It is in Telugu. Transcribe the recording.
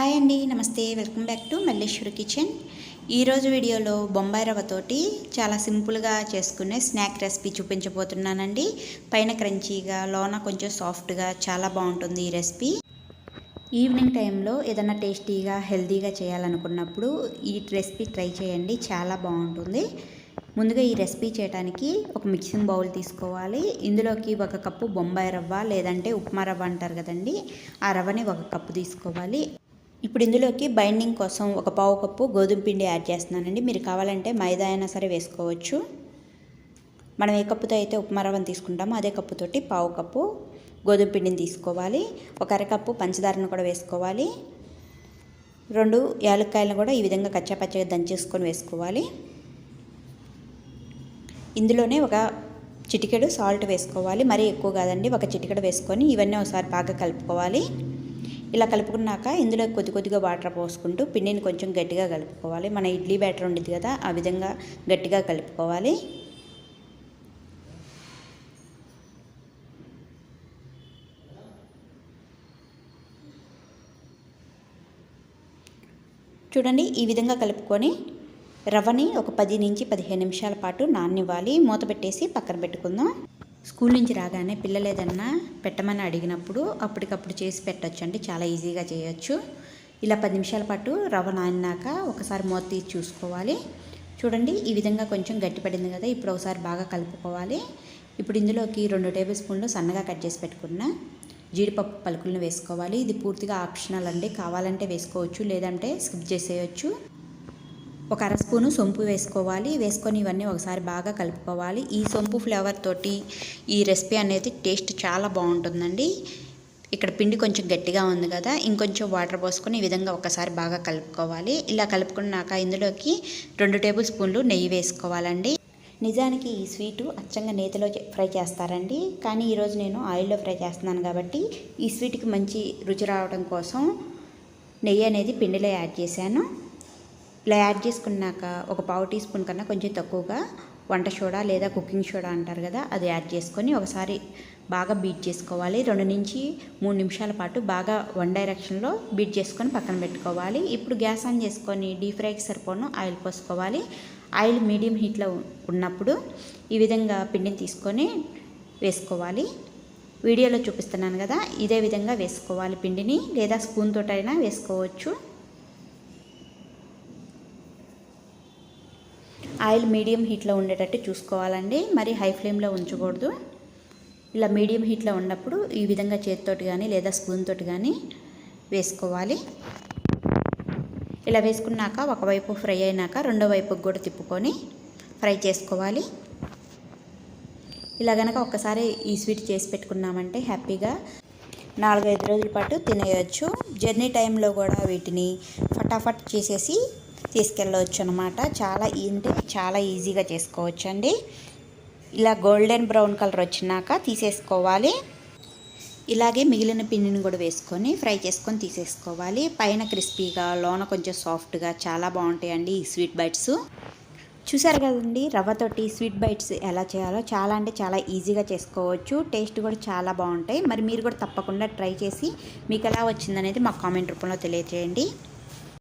హాయ్ అండి నమస్తే welcome back to Malleswari kitchen. ఈరోజు వీడియోలో బొంబాయి రవ్వతోటి చాలా సింపుల్గా చేసుకునే స్నాక్ రెసిపీ చూపించబోతున్నానండి. పైన క్రంచీగా లోన కొంచెం సాఫ్ట్గా చాలా బాగుంటుంది ఈ రెసిపీ. ఈవినింగ్ టైంలో ఏదైనా టేస్టీగా హెల్తీగా చేయాలనుకున్నప్పుడు ఈ రెసిపీ ట్రై చేయండి చాలా బాగుంటుంది. ముందుగా ఈ రెసిపీ చేయడానికి ఒక మిక్సింగ్ బౌల్ తీసుకోవాలి. ఇందులోకి ఒక కప్పు బొంబాయి రవ్వ లేదంటే ఉప్మా రవ్వ అంటారు కదండి ఆ రవ్వని ఒక కప్పు తీసుకోవాలి. ఇప్పుడు ఇందులోకి బైండింగ్ కోసం ఒక పావు కప్పు గోధుమ పిండి యాడ్ చేస్తున్నానండి. మీరు కావాలంటే మైదా అయినా సరే వేసుకోవచ్చు. మనం ఏ కప్పుతో అయితే ఉప్మా రవ్వని తీసుకుంటామో అదే కప్పుతోటి పావు కప్పు గోధుమ పిండిని తీసుకోవాలి. ఒక అరకప్పు పంచదారను కూడా వేసుకోవాలి. రెండు యాలక్కాయలను కూడా ఈ విధంగా కచ్చాపచ్చగా దంచేసుకొని వేసుకోవాలి. ఇందులోనే ఒక చిటికెడు సాల్ట్ వేసుకోవాలి. మరీ ఎక్కువ కాదండి ఒక చిటికెడు వేసుకొని ఇవన్నీ ఒకసారి బాగా కలుపుకోవాలి. ఇలా కలుపుకున్నాక ఇందులో కొద్ది కొద్దిగా వాటర్ పోసుకుంటూ పిండిని కొంచెం గట్టిగా కలుపుకోవాలి. మన ఇడ్లీ బ్యాటర్ ఉండేది కదా ఆ విధంగా గట్టిగా కలుపుకోవాలి. చూడండి ఈ విధంగా కలుపుకొని రవ్వని ఒక పది నుంచి పదిహేను నిమిషాల పాటు నాన్నివ్వాలి. మూత పెట్టేసి పక్కన పెట్టుకుందాం. స్కూల్ నుంచి రాగానే పిల్లలు ఏదన్నా పెట్టమని అడిగినప్పుడు అప్పటికప్పుడు చేసి పెట్టచ్చు అండి చాలా ఈజీగా చేయొచ్చు. ఇలా పది నిమిషాల పాటు రవ్వ నానినాక ఒకసారి మూత తీసి చూసుకోవాలి. చూడండి ఈ విధంగా కొంచెం గట్టిపడింది కదా ఇప్పుడు ఒకసారి బాగా కలుపుకోవాలి. ఇప్పుడు ఇందులోకి రెండు టేబుల్ స్పూన్లు సన్నగా కట్ చేసి పెట్టుకున్న జీడిపప్పు పలుకులను వేసుకోవాలి. ఇది పూర్తిగా ఆప్షనల్ అండి. కావాలంటే వేసుకోవచ్చు లేదంటే స్కిప్ చేసేయచ్చు. ఒక అర స్పూను సొంపు వేసుకోవాలి. వేసుకొని ఇవన్నీ ఒకసారి బాగా కలుపుకోవాలి. ఈ సొంపు ఫ్లేవర్ తోటి ఈ రెసిపీ అనేది టేస్ట్ చాలా బాగుంటుందండి. ఇక్కడ పిండి కొంచెం గట్టిగా ఉంది కదా. ఇంకొంచెం వాటర్ పోసుకొని ఈ విధంగా ఒకసారి బాగా కలుపుకోవాలి. ఇలా కలుపుకున్నాక ఇందులోకి రెండు టేబుల్ స్పూన్లు నెయ్యి వేసుకోవాలండి. నిజానికి ఈ స్వీటు అచ్చంగా నేతిలో ఫ్రై చేస్తారండి. కానీ ఈరోజు నేను ఆయిల్లో ఫ్రై చేస్తున్నాను కాబట్టి ఈ స్వీట్కి మంచి రుచి రావడం కోసం నెయ్యి అనేది పిండిలో యాడ్ చేశాను. ఇలా యాడ్ చేసుకున్నాక ఒక పావు టీ స్పూన్ కన్నా కొంచెం తక్కువగా వంట సోడా లేదా కుకింగ్ సోడా అంటారు కదా అది యాడ్ చేసుకొని ఒకసారి బాగా బీట్ చేసుకోవాలి. రెండు నుంచి మూడు నిమిషాల పాటు బాగా వన్ డైరెక్షన్లో బీట్ చేసుకొని పక్కన పెట్టుకోవాలి. ఇప్పుడు గ్యాస్ ఆన్ చేసుకొని డీప్ ఫ్రైకి సరిపోను ఆయిల్ పోసుకోవాలి. ఆయిల్ మీడియం హీట్లో ఉన్నప్పుడు ఈ విధంగా పిండిని తీసుకొని వేసుకోవాలి. వీడియోలో చూపిస్తున్నాను కదా ఇదే విధంగా వేసుకోవాలి పిండిని లేదా స్పూన్ తోటైనా వేసుకోవచ్చు. ఆయిల్ మీడియం హీట్లో ఉండేటట్టు చూసుకోవాలండి. మరి హై ఫ్లేమ్లో ఉంచకూడదు. ఇలా మీడియం హీట్లో ఉన్నప్పుడు ఈ విధంగా చేతితోటి కానీ లేదా స్పూన్ తోటి కానీ వేసుకోవాలి. ఇలా వేసుకున్నాక ఒకవైపు ఫ్రై అయినాక రెండో వైపుకి కూడా తిప్పుకొని ఫ్రై చేసుకోవాలి. ఇలా గనక ఒక్కసారి ఈ స్వీట్ చేసి పెట్టుకున్నామంటే హ్యాపీగా నాలుగైదు రోజుల పాటు తినేయచ్చు. జర్నీ టైంలో కూడా వీటిని ఫటాఫట్ చేసేసి తీసుకెళ్ళవచ్చు అనమాట చాలా అంటే చాలా ఈజీగా చేసుకోవచ్చు అండి ఇలా గోల్డెన్ బ్రౌన్ కలర్ వచ్చినాక తీసేసుకోవాలి. ఇలాగే మిగిలిన పిండిని కూడా వేసుకొని ఫ్రై చేసుకొని తీసేసుకోవాలి. పైన క్రిస్పీగా లోన కొంచెం సాఫ్ట్గా చాలా బాగుంటాయండి ఈ స్వీట్ బైట్స్. చూసారు కదండి రవ్వతోటి స్వీట్ బైట్స్ ఎలా చేయాలో చాలా అంటే చాలా ఈజీగా చేసుకోవచ్చు. టేస్ట్ కూడా చాలా బాగుంటాయి. మరి మీరు కూడా తప్పకుండా ట్రై చేసి మీకు ఎలా వచ్చిందనేది మాకు కామెంట్ రూపంలో తెలియజేయండి.